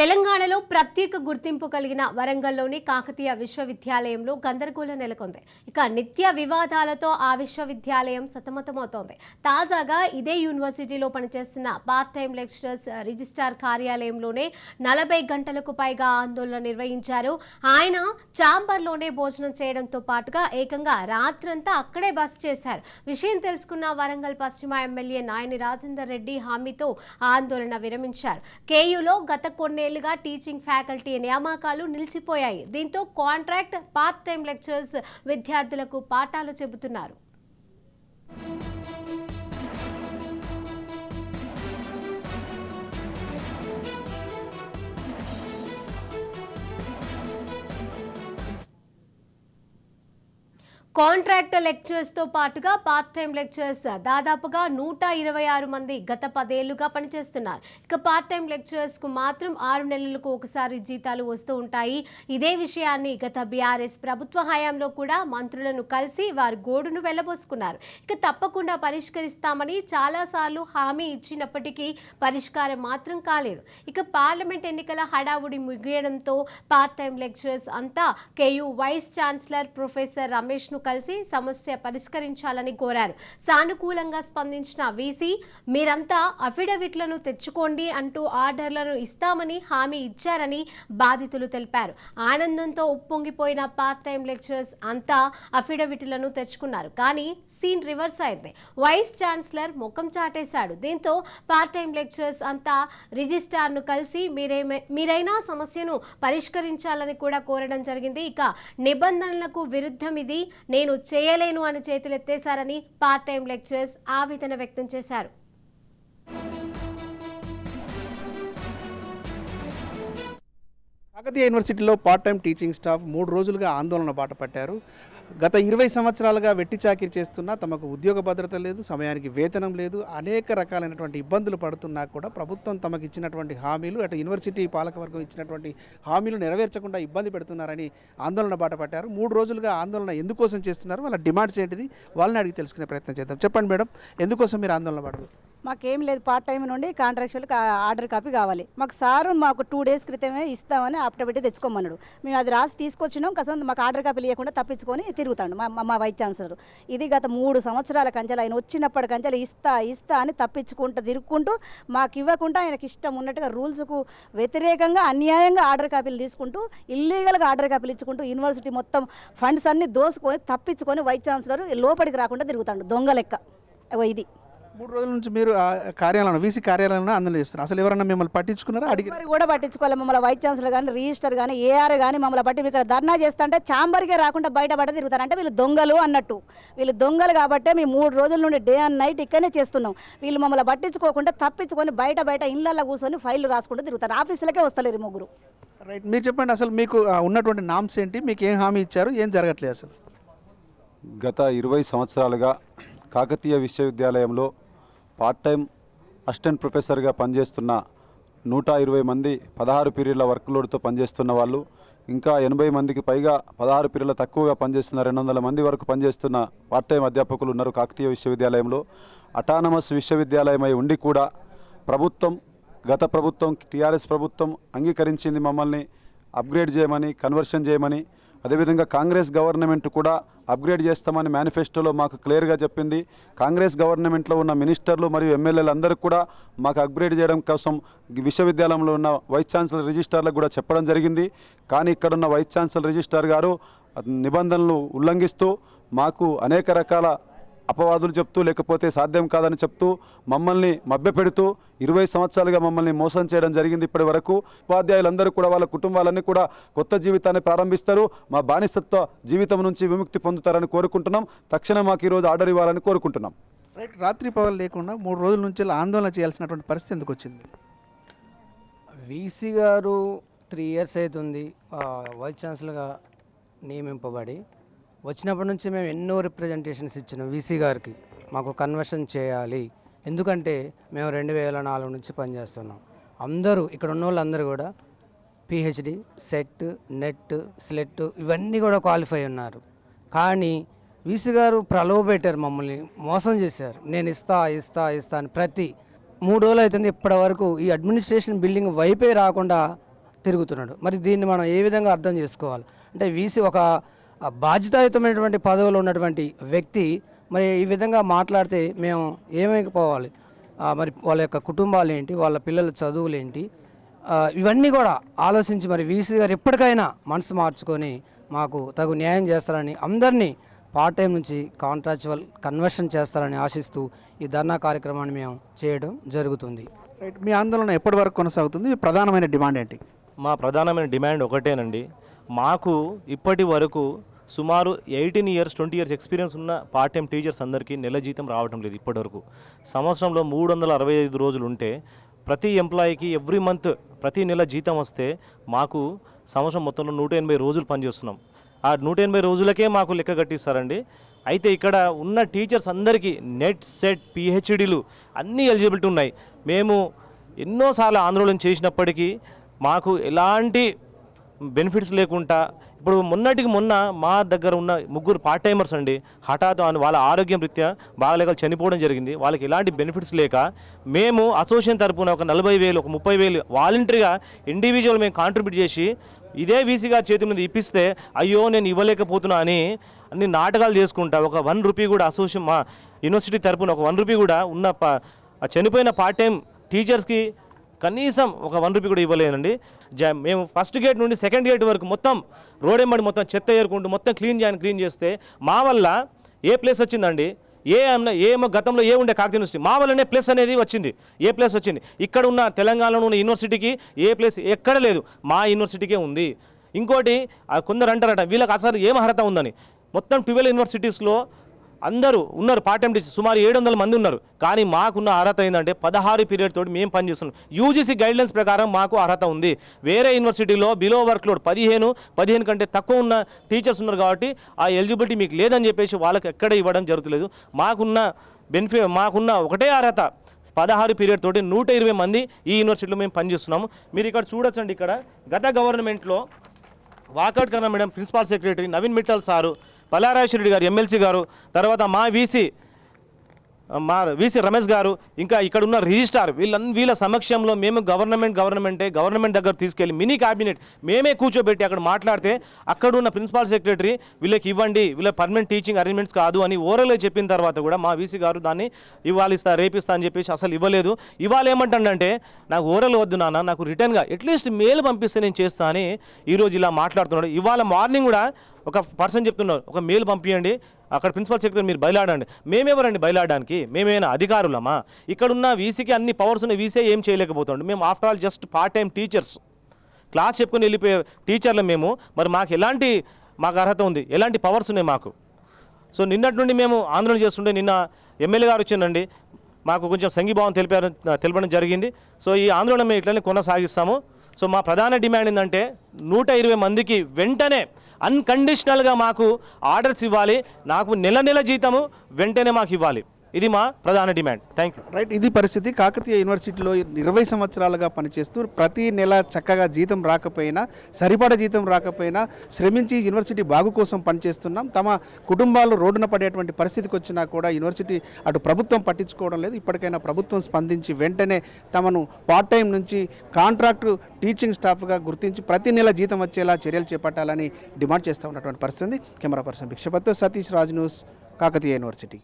తెలంగాణలో ప్రత్యేక గుర్తింపు కలిగిన వరంగల్లోని కాకతీయ విశ్వవిద్యాలయంలో గందరగోళం నెలకొంది. ఇక నిత్య వివాదాలతో ఆ విశ్వవిద్యాలయం సతమతమవుతోంది. తాజాగా ఇదే యూనివర్సిటీలో పనిచేస్తున్న పార్ట్ టైం లెక్చరర్స్ రిజిస్ట్రార్ కార్యాలయంలోనే నలభై గంటలకు పైగా ఆందోళన నిర్వహించారు. ఆయన చాంబర్లోనే భోజనం చేయడంతో పాటుగా ఏకంగా రాత్రంతా అక్కడే బస చేశారు. విషయం తెలుసుకున్న వరంగల్ పశ్చిమ ఎమ్మెల్యే నాయని రాజేందర్ రెడ్డి హామీతో ఆందోళన విరమించారు. కేయూలో గత ఏళ్ళుగా టీచింగ్ ఫ్యాకల్టీ నియామకాలు నిలిచిపోయాయి. దీంతో కాంట్రాక్ట్ పార్ట్ టైం లెక్చరర్స్ విద్యార్థులకు పాఠాలు చెబుతున్నారు. కాంట్రాక్ట్ లెక్చర్స్తో పాటుగా పార్ట్ టైం లెక్చరర్స్ దాదాపుగా నూట ఇరవై ఆరు మంది గత పదేళ్ళుగా పనిచేస్తున్నారు. ఇక పార్ట్ టైం లెక్చరర్స్కు మాత్రం ఆరు నెలలకు ఒకసారి జీతాలు వస్తూ ఉంటాయి. ఇదే విషయాన్ని గత బీఆర్ఎస్ ప్రభుత్వ హయాంలో కూడా మంత్రులను కలిసి వారి గోడును వెళ్ళబోసుకున్నారు ఇక తప్పకుండా పరిష్కరిస్తామని చాలాసార్లు హామీ ఇచ్చినప్పటికీ పరిష్కారం మాత్రం కాలేదు. ఇక పార్లమెంట్ ఎన్నికల హడావుడి ముగియడంతో పార్ట్ టైం లెక్చరర్స్ అంతా కేయూ వైస్ ఛాన్సలర్ ప్రొఫెసర్ రమేష్ను కలిసి సమస్య పరిష్కరించాలని కోరారు. సానుకూలంగా స్పందించిన వీసీ మీరంతా అఫిడవిట్లను తెచ్చుకోండి అంటూ ఆర్డర్లను ఇస్తామని హామీ ఇచ్చారని బాధితులు తెలిపారు. ఆనందంతో ఉప్పొంగిపోయిన పార్ట్ టైం లెక్చరర్స్ అంతా అఫిడవిట్లను తెచ్చుకున్నారు. కానీ సీన్ రివర్స్ అయింది. వైస్ ఛాన్సలర్ ముఖం చాటేశాడు. దీంతో పార్ట్ టైం లెక్చరర్స్ అంతా రిజిస్ట్రార్ను కలిసి మీరేమే మీరైనా సమస్యను పరిష్కరించాలని కూడా కోరడం జరిగింది. ఇక నిబంధనలకు విరుద్ధం ఇది. నేను చేయలేను అని చేతులెత్తేశారని పార్ట్ టైం లెక్చరర్స్ ఆవేదన వ్యక్తం చేశారు. కాకతీయ యూనివర్సిటీలో పార్ట్ టైం టీచింగ్ స్టాఫ్ మూడు రోజులుగా ఆందోళన బాట పట్టారు. గత ఇరవై సంవత్సరాలుగా వెట్టి చాకిరి చేస్తున్నా తమకు ఉద్యోగ భద్రత లేదు సమయానికి వేతనం లేదు అనేక రకాలైనటువంటి ఇబ్బందులు పడుతున్నా కూడా ప్రభుత్వం తమకు ఇచ్చినటువంటి హామీలు అటు యూనివర్సిటీ పాలకవర్గం ఇచ్చినటువంటి హామీలు నెరవేర్చకుండా ఇబ్బంది పెడుతున్నారని ఆందోళన బాట పట్టారు. మూడు రోజులుగా ఆందోళన ఎందుకోసం చేస్తున్నారు? వాళ్ళ డిమాండ్స్ ఏంటిది? వాళ్ళని అడిగి తెలుసుకునే ప్రయత్నం చేద్దాం. చెప్పండి మేడం ఎందుకోసం మీరు ఆందోళన పడదు మాకేం లేదు పార్ట్ టైం నుండి కాంట్రాక్చువల్ ఆర్డర్ కాపీ కావాలి. మాకు సారు మాకు టూ డేస్ క్రితమే ఇస్తామని అప్డేట్ తెచ్చుకోమన్నాడు. మేము అది రాసి తీసుకొచ్చినాం కసం మాకు ఆర్డర్ కాపీ లేకుండా తప్పించుకొని తిరుగుతాడు మా మా- వైస్ ఛాన్సలర్ ఇది గత మూడు సంవత్సరాల కంచెలు ఆయన వచ్చినప్పటి కంచెలు ఇస్తా ఇస్తా అని తప్పించుకుంటూ తిరుక్కుంటూ మాకు ఇవ్వకుండా ఆయనకి ఇష్టం ఉన్నట్టుగా రూల్స్కు వ్యతిరేకంగా అన్యాయంగా ఆర్డర్ కాపీలు తీసుకుంటూ ఇల్లీగల్గా ఆర్డర్ కాపీలు ఇచ్చుకుంటూ యూనివర్సిటీ మొత్తం ఫండ్స్ అన్ని దోసుకొని తప్పించుకొని వైస్ ఛాన్సలర్ లోపలికి రాకుండా తిరుగుతాడు. దొంగ లెక్క. ఇది. మూడు రోజుల నుంచి మీరు కార్యాలయంలో వీసీ కార్యాలయంలో ఆందోళన చేస్తున్నారు. అసలు ఎవరన్నా మిమ్మల్ని పట్టించుకున్నారా? అడిగి మరి కూడా పట్టించుకోవాలి మమ్మల్ని వైస్ ఛాన్సలర్ కానీ రిజిస్టర్ కానీ ఏఆర్ కానీ మమ్మల్ని పట్టి ఇక్కడ ధర్నా చేస్తుంటే చాంబర్కే రాకుండా బయట పడ తిరుగుతారు అంటే వీళ్ళు దొంగలు అన్నట్టు. వీళ్ళు దొంగలు కాబట్టే మేము మూడు రోజుల నుండి డే అండ్ నైట్ ఇక్కడనే చేస్తున్నాం. వీళ్ళు మమ్మల్ని పట్టించుకోకుండా తప్పించుకొని బయట బయట ఇళ్ళల్లో కూర్చొని ఫైళ్ళు రాసుకుంటూ తిరుగుతారు. ఆఫీసులకే వస్తలేరు ముగ్గురు. రైట్. మీరు చెప్పండి అసలు మీకు ఉన్నటువంటి నామ్స్ ఏంటి? మీకు ఏం హామీ ఇచ్చారు? ఏం జరగట్లేదు అసలు? గత ఇరవై సంవత్సరాలుగా కాకతీయ విశ్వవిద్యాలయంలో పార్ట్ టైం అసిస్టెంట్ ప్రొఫెసర్గా పనిచేస్తున్న నూట ఇరవై మంది పదహారు పీరియడ్ల వర్క్ లోడ్తో పనిచేస్తున్న వాళ్ళు ఇంకా ఎనభై మందికి పైగా పదహారు పీరియడ్ల తక్కువగా పనిచేస్తున్న రెండు వందల మంది వరకు పనిచేస్తున్న పార్ట్ టైం అధ్యాపకులు ఉన్నారు కాకతీయ విశ్వవిద్యాలయంలో. అటానమస్ విశ్వవిద్యాలయమై ఉండి కూడా ప్రభుత్వం గత ప్రభుత్వం టీఆర్ఎస్ ప్రభుత్వం అంగీకరించింది మమ్మల్ని అప్గ్రేడ్ చేయమని కన్వర్షన్ చేయమని అదేవిధంగా కాంగ్రెస్ గవర్నమెంట్ కూడా అప్గ్రేడ్ చేస్తామని మేనిఫెస్టోలో మాకు క్లియర్గా చెప్పింది. కాంగ్రెస్ గవర్నమెంట్లో ఉన్న మినిస్టర్లు మరియు ఎమ్మెల్యేలు అందరూ కూడా మాకు అప్గ్రేడ్ చేయడం కోసం విశ్వవిద్యాలయంలో ఉన్న వైస్ ఛాన్సలర్ రిజిస్టార్లకు కూడా చెప్పడం జరిగింది. కానీ ఇక్కడ ఉన్న వైస్ ఛాన్సలర్ రిజిస్టార్ గారు నిబంధనలు ఉల్లంఘిస్తూ మాకు అనేక రకాల అపవాదులు చెప్తూ లేకపోతే సాధ్యం కాదని చెప్తూ మమ్మల్ని మభ్యపెడుతూ ఇరవై సంవత్సరాలుగా మమ్మల్ని మోసం చేయడం జరిగింది ఇప్పటి వరకు. ఉపాధ్యాయులందరూ కూడా వాళ్ళ కుటుంబాలన్నీ కూడా కొత్త జీవితాన్ని ప్రారంభిస్తారు. మా బానిసత్వ జీవితం నుంచి విముక్తి పొందుతారని కోరుకుంటున్నాం. తక్షణం మాకు ఈరోజు ఆర్డర్ ఇవ్వాలని కోరుకుంటున్నాం. రైట్ రాత్రి పగలు లేకుండా మూడు రోజుల నుంచి ఆందోళన చేయాల్సినటువంటి పరిస్థితి ఎందుకు వచ్చింది? వీసీ గారు త్రీ ఇయర్స్ అవుతుంది. ఆ, వైస్ ఛాన్సలర్గా నియమింపబడి వచ్చినప్పటి నుంచి మేము ఎన్నో రిప్రజెంటేషన్స్ ఇచ్చినాం వీసీ గారికి. మాకు కన్వర్షన్ చేయాలి. ఎందుకంటే మేము రెండు వేల నాలుగు నుంచి పనిచేస్తున్నాం. అందరూ ఇక్కడ ఉన్న వాళ్ళందరూ కూడా పిహెచ్డి సెట్ నెట్ స్లెట్ ఇవన్నీ కూడా క్వాలిఫై ఉన్నారు. కానీ వీసీ గారు ప్రలోభ పెట్టారు మమ్మల్ని మోసం చేశారు. నేను ఇస్తా ఇస్తా ఇస్తా అని ప్రతి మూడు రోజులు అవుతుంది ఇప్పటి వరకు ఈ అడ్మినిస్ట్రేషన్ బిల్డింగ్ వైపే రాకుండా తిరుగుతున్నాడు. మరి దీన్ని మనం ఏ విధంగా అర్థం చేసుకోవాలి? అంటే వీసీ ఒక బాధ్యతాయుతమైనటువంటి పదవిలో ఉన్నటువంటి వ్యక్తి మరి ఈ విధంగా మాట్లాడితే మేము ఏమైపోవాలి? మరి వాళ్ళ యొక్క కుటుంబాలు ఏంటి వాళ్ళ పిల్లల చదువులు ఏంటి ఇవన్నీ కూడా ఆలోచించి మరి వీసీ గారు ఎప్పటికైనా మనసు మార్చుకొని మాకు తగు న్యాయం చేస్తారని అందరినీ పార్ట్ టైం నుంచి కాంట్రాక్చువల్ కన్వర్షన్ చేస్తారని ఆశిస్తూ ఈ ధర్నా కార్యక్రమాన్ని మేము చేయడం జరుగుతుంది. రైట్ మీ ఆందోళన ఎప్పటి వరకు కొనసాగుతుంది? మీ ప్రధానమైన డిమాండ్ ఏంటి? మా ప్రధానమైన డిమాండ్ ఒకటేనండి. మాకు ఇప్పటి వరకు సుమారు eighteen years twenty years experience ఉన్న పార్ట్ టైం టీచర్స్ అందరికీ నెల జీతం రావటం లేదు ఇప్పటివరకు. సంవత్సరంలో మూడు వందల అరవై ఐదు రోజులు ఉంటే ప్రతి ఎంప్లాయీకి ఎవ్రీ మంత్ ప్రతి నెల జీతం వస్తే మాకు సంవత్సరం మొత్తంలో నూట ఎనభై రోజులు పనిచేస్తున్నాం. ఆ నూట ఎనభై రోజులకే మాకు లెక్క కట్టిస్తారండి. అయితే ఇక్కడ ఉన్న టీచర్స్ అందరికీ నెట్ సెట్ పిహెచ్డీలు అన్నీ ఎలిజిబిలిటీ ఉన్నాయి. మేము ఎన్నోసార్లు ఆందోళన చేసినప్పటికీ మాకు ఎలాంటి బెనిఫిట్స్ లేకుండా ఇప్పుడు మొన్నటికి మొన్న మా దగ్గర ఉన్న ముగ్గురు పార్ట్ టైమర్స్ అండి హఠాత్ అని వాళ్ళ ఆరోగ్యం రీత్యా బాగాలేక చనిపోవడం జరిగింది. వాళ్ళకి ఎలాంటి బెనిఫిట్స్ లేక మేము అసోసియేషన్ తరపున ఒక నలభై వేలు ఒక ముప్పై వేలు వాలంటరీగా ఇండివిజువల్ మేము కాంట్రిబ్యూట్ చేసి ఇదే వీసీ గారి చేతి మీద ఇప్పిస్తే అయ్యో నేను ఇవ్వలేకపోతున్నా అని అన్ని నాటకాలు చేసుకుంటా. ఒక వన్ రూపీ కూడా అసోసియేషన్ మా యూనివర్సిటీ తరపున ఒక వన్ రూపీ కూడా ఉన్న ప- చనిపోయిన పార్ట్ టైం టీచర్స్కి కనీసం ఒక వన్ రూపీ కూడా ఇవ్వలేదండి. జ మేము ఫస్ట్ గేట్ నుండి సెకండ్ గేట్ వరకు మొత్తం రోడ్ ఎంబడి మొత్తం చెత్త ఏరుకుంటూ మొత్తం క్లీన్ చేయని క్లీన్ చేస్తే మా వల్ల ఏ ప్లేస్ వచ్చిందండి? ఏ అన్న గతంలో ఏ ఉండే కాకతీయ యూనివర్సిటీ మా వల్లనే ప్లేస్ అనేది వచ్చింది. ఏ ప్లేస్ వచ్చింది? ఇక్కడ ఉన్న తెలంగాణలో ఉన్న యూనివర్సిటీకి ఏ ప్లేస్ ఎక్కడ లేదు. మా యూనివర్సిటీకే ఉంది. ఇంకోటి కొందరు అంటారట వీళ్ళకి అసలు ఏం అర్హత ఉందని. మొత్తం ట్వెల్వ్ యూనివర్సిటీస్లో అందరూ ఉన్నారు పార్ట్ టైం టీచర్స్ సుమారు ఏడు వందల మంది ఉన్నారు. కానీ మాకున్న అర్హత ఏంటంటే పదహారు పీరియడ్ తోటి మేము పనిచేస్తున్నాం యూజీసీ గైడ్లైన్స్ ప్రకారం మాకు అర్హత ఉంది. వేరే యూనివర్సిటీలో బిలో వర్క్ లోడ్ పదిహేను పదిహేను కంటే తక్కువ ఉన్న టీచర్స్ ఉన్నారు కాబట్టి ఆ ఎలిజిబిలిటీ మీకు లేదని చెప్పేసి వాళ్ళకి ఎక్కడ ఇవ్వడం జరుగుతులేదు. మాకున్న బెనిఫిట్ మాకున్న ఒకటే అర్హత పదహారు పీరియడ్ తోటి నూట ఇరవై మంది ఈ యూనివర్సిటీలో మేము పనిచేస్తున్నాము మీరు ఇక్కడ చూడొచ్చండి ఇక్కడ. గత గవర్నమెంట్లో వాకౌట్ కన్నా madam principal secretary Naveen Mittal sir పల్లారాశ్వరుడు గారు ఎమ్మెల్సీ గారు తర్వాత మా వీసీ మా వీసీ రమేష్ గారు ఇంకా ఇక్కడ ఉన్న రిజిస్ట్రార్ వీళ్ళన్ వీళ్ళ సమక్షంలో మేము గవర్నమెంట్ గవర్నమెంటే గవర్నమెంట్ దగ్గర తీసుకెళ్ళి మినీ క్యాబినెట్ మేమే కూర్చోబెట్టి అక్కడ మాట్లాడితే అక్కడ ఉన్న ప్రిన్సిపాల్ సెక్రటరీ వీళ్ళకి ఇవ్వండి వీళ్ళ పర్మనెంట్ టీచింగ్ అరేంజ్మెంట్స్ కాదు అని ఓరల్లో చెప్పిన తర్వాత కూడా మా వీసీ గారు దాన్ని ఇవాళ ఇస్తా రేపిస్తా అని చెప్పేసి అసలు ఇవ్వలేదు. ఇవాళ ఏమంటాడంటే నాకు ఓరల్ వద్దు నాన్న నాకు రిటర్న్గా అట్లీస్ట్ మెయిల్ పంపిస్తే నేను చేస్తా అని ఈరోజు ఇలా మాట్లాడుతున్నాడు. ఇవాళ మార్నింగ్ కూడా ఒక పర్సన్ చెప్తున్నారు ఒక మెయిల్ పంపించండి అక్కడ ప్రిన్సిపల్ సెక్రటరీ మీరు బయలాడండి. మేమెవరండి బయలాడడానికి? మేమేమైనా అధికారులమా? ఇక్కడున్న వీసీకి అన్ని పవర్స్ ఉన్న వీసీ ఏం చేయలేకపోతుండే. మేము after all just part time teachers class చెప్పుకొని వెళ్ళిపోయే టీచర్లు మేము. మరి మాకు ఎలాంటి మాకు అర్హత ఉంది? ఎలాంటి పవర్స్ ఉన్నాయి మాకు? సో నిన్నటి నుండి మేము ఆందోళన చేస్తుంటే నిన్న ఎమ్మెల్యే గారు వచ్చిందండి మాకు కొంచెం సంఘీభావం తెలిపారు తెలపడం జరిగింది. సో ఈ ఆందోళన మేము ఇట్లనే కొనసాగిస్తాము. సో మా ప్రధాన డిమాండ్ ఏంటంటే నూట ఇరవై మందికి వెంటనే అన్కండిషనల్గా మాకు ఆర్డర్స్ ఇవ్వాలి. నాకు నెల నెల జీతము వెంటనే మాకు ఇవ్వాలి. ఇది మా ప్రధాన డిమాండ్. థ్యాంక్ యూ రైట్ ఇది పరిస్థితి. కాకతీయ యూనివర్సిటీలో ఇరవై సంవత్సరాలుగా పనిచేస్తూ ప్రతి నెల చక్కగా జీతం రాకపోయినా సరిపడ జీతం రాకపోయినా శ్రమించి యూనివర్సిటీ బాగు కోసం పనిచేస్తున్నాం. తమ కుటుంబాలు రోడ్డున పడేటువంటి పరిస్థితికి వచ్చినా కూడా యూనివర్సిటీ అటు ప్రభుత్వం పట్టించుకోవడం లేదు. ఇప్పటికైనా ప్రభుత్వం స్పందించి వెంటనే తమను పార్ట్ టైం నుంచి కాంట్రాక్టు టీచింగ్ స్టాఫ్గా గుర్తించి ప్రతి నెల జీతం వచ్చేలా చర్యలు చేపట్టాలని డిమాండ్ చేస్తూ ఉన్నటువంటి పరిస్థితి కెమెరా పర్సన్ భిక్షపత్తో సతీష్ రాజ్ న్యూస్ కాకతీయ యూనివర్సిటీ.